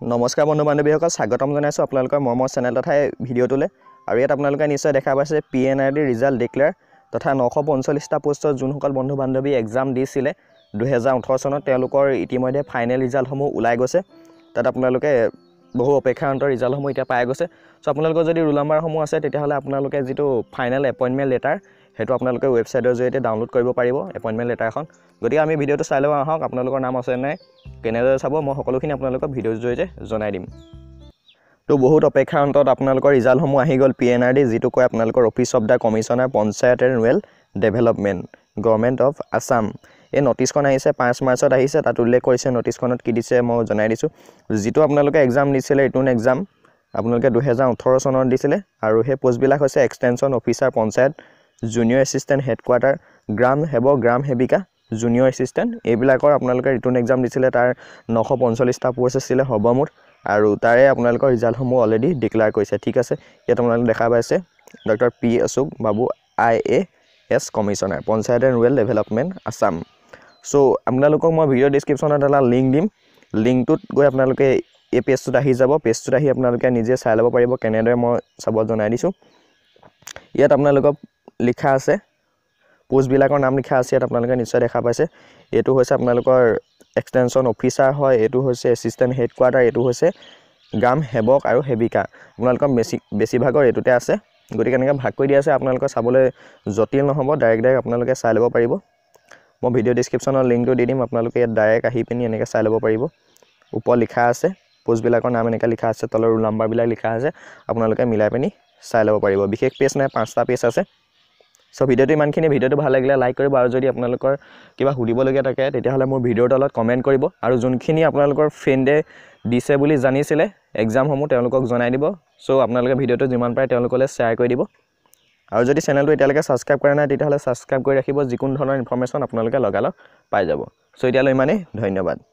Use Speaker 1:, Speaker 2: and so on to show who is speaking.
Speaker 1: নমস্কাৰ বন্ধু বান্ধৱীসকল স্বাগতম জনাইছোঁ আপোনালোকৰ মৰমৰ চেনেল তথা ভিডিঅ'টোলৈ। আৰু ইয়াত আপোনালোকে নিশ্চয় দেখা পাইছে P N R D result declare তথা নশ পঞ্চল্লিছটা পোষ্টত যোনসকল বন্ধু বান্ধৱী এক্সাম দিছিলে দুহেজাৰ ওঠৰ চনত তেওঁলোকৰ ইতিমধ্যে ফাইনেল ৰিজাল্টসমূহ ওলাই গৈছে। তাত আপোনালোকে বহু অপেক্ষান্ত ৰিজাল্টসমূহ এতিয়া পাই গৈছে। চ' আপোনালোকৰ যদি ৰোল নাম্বাৰসমূহ আছে তেতিয়াহ'লে আপোনালোকে যিটো ফাইনেল এপইণ্টমেণ্ট লেটাৰ সেইটো আপোনালোকে ৱেবছাইটৰ জৰিয়তে ডাউনলোড কৰিব পাৰিব এপইণ্টমেণ্ট লেটাৰখন গতিকে আমি ভিডিঅ'টো চাই লওঁ আহক আপোনালোকৰ নাম আছে নাই কেনেদৰে চাব মই সকলোখিনি আপোনালোকক ভিডিঅ'ৰ জৰিয়তে জনাই দিম। তো বহুত অপেক্ষাৰ অন্তত আপোনালোকৰ ৰিজাল্টসমূহ আহি গ'ল পি এন আৰ ডি যিটো কয় আপোনালোকৰ office of the commissioner panchayat and rural development government of Assam এই নটিছখন আহিছে পাঁচ মাৰ্চত আহিছে তাত উল্লেখ কৰিছে নটিছখনত কি দিছে মই জনাই দিছোঁ। যিটো আপোনালোকে এক্সাম দিছিলে ৰিটুন এক্সাম আপোনালোকে দুহেজাৰ ওঠৰ চনত দিছিলে আৰু সেই পষ্টবিলাক হৈছে extension officer panchayat junior assistant headquarter গ্ৰাম সেৱক গ্ৰাম সেৱিকা জুনিয়ৰ এছিষ্টেণ্ট এইবিলাকৰ আপোনালোকে ৰিটুন এক্সাম দিছিলে তাৰ নশ পঞ্চল্লিছটা পষ্ট আছিলে সৰ্বমুঠ আৰু তাৰে আপোনালোকৰ ৰিজাল্টসমূহ অলৰেডি ডিক্লেয়াৰ কৰিছে ঠিক আছে? ইয়াত আপোনালোকে দেখা পাইছে doctor P Ashok Babu I A S commissioner panchayat and rural development Assam চ' আপোনালোকক মই ভিডিঅ' ডিছক্ৰিপশ্যনত এটা লিংক দিম। লিংকটোত গৈ আপোনালোকে এই পেজটোত আহি যাব। পেজটোত আহি আপোনালোকে নিজে চাই ল'ব পাৰিব কেনেদৰে মই চাব জনাই দিছোঁ। ইয়াত আপোনালোকক লিখা আছে। পোষ্টবিলাকৰ নাম লিখা আছে ইয়াত আপোনালোকে নিশ্চয় দেখা পাইছে। এইটো হৈছে আপোনালোকৰ এক্সটেনশ্যন অফিচাৰ হয় এইটো হৈছে এছিষ্টেণ্ট হেডকোৱাৰ্টাৰ এইটো হৈছে গ্ৰাম সেৱক আৰু সেৱিকা। আপোনালোকৰ বেছি বেছিভাগৰ এইটোতে আছে। গতিকে এনেকৈ ভাগ কৰি দিয়া আছে আপোনালোকৰ চাবলৈ জটিল নহ'ব ডাইৰেক্ট ডাইৰেক্ট আপোনালোকে চাই ল'ব পাৰিব। মই ভিডিঅ' ডিছক্ৰিপশ্যনৰ লিংকটো দি দিম আপোনালোকে ইয়াত ডাইৰেক্ট আহি পিনি এনেকৈ চাই ল'ব পাৰিব। ওপৰত লিখা আছে পোষ্টবিলাকৰ নাম এনেকৈ লিখা আছে তলৰ ৰোল নাম্বাৰবিলাক লিখা আছে আপোনালোকে মিলাই পিনি চাই ল'ব পাৰিব। বিশেষ পেজ নাই পাঁচটা পেজ আছে। চ' ভিডিঅ'টো ইমানখিনি ভিডিঅ'টো ভাল লাগিলে লাইক কৰিব আৰু যদি আপোনালোকৰ কিবা সুধিবলগীয়া থাকে তেতিয়াহ'লে মোৰ ভিডিঅ'ৰ তলত কমেণ্ট কৰিব আৰু যোনখিনি আপোনালোকৰ ফ্ৰেণ্ডে দিছে বুলি জানিছিলে এক্সামসমূহ তেওঁলোকক জনাই দিব। চ' আপোনালোকে ভিডিঅ'টো যিমান পাৰে তেওঁলোকলৈ শ্বেয়াৰ কৰি দিব। আৰু যদি চেনেলটো এতিয়ালৈকে ছাবস্ক্ৰাইব কৰা নাই তেতিয়াহ'লে ছাবস্ক্ৰাইব কৰি ৰাখিব। যিকোনো ধৰণৰ ইনফৰ্মেশ্যন আপোনালোকে লগালগ পাই যাব। চ' এতিয়ালৈ ইমানেই। ধন্যবাদ।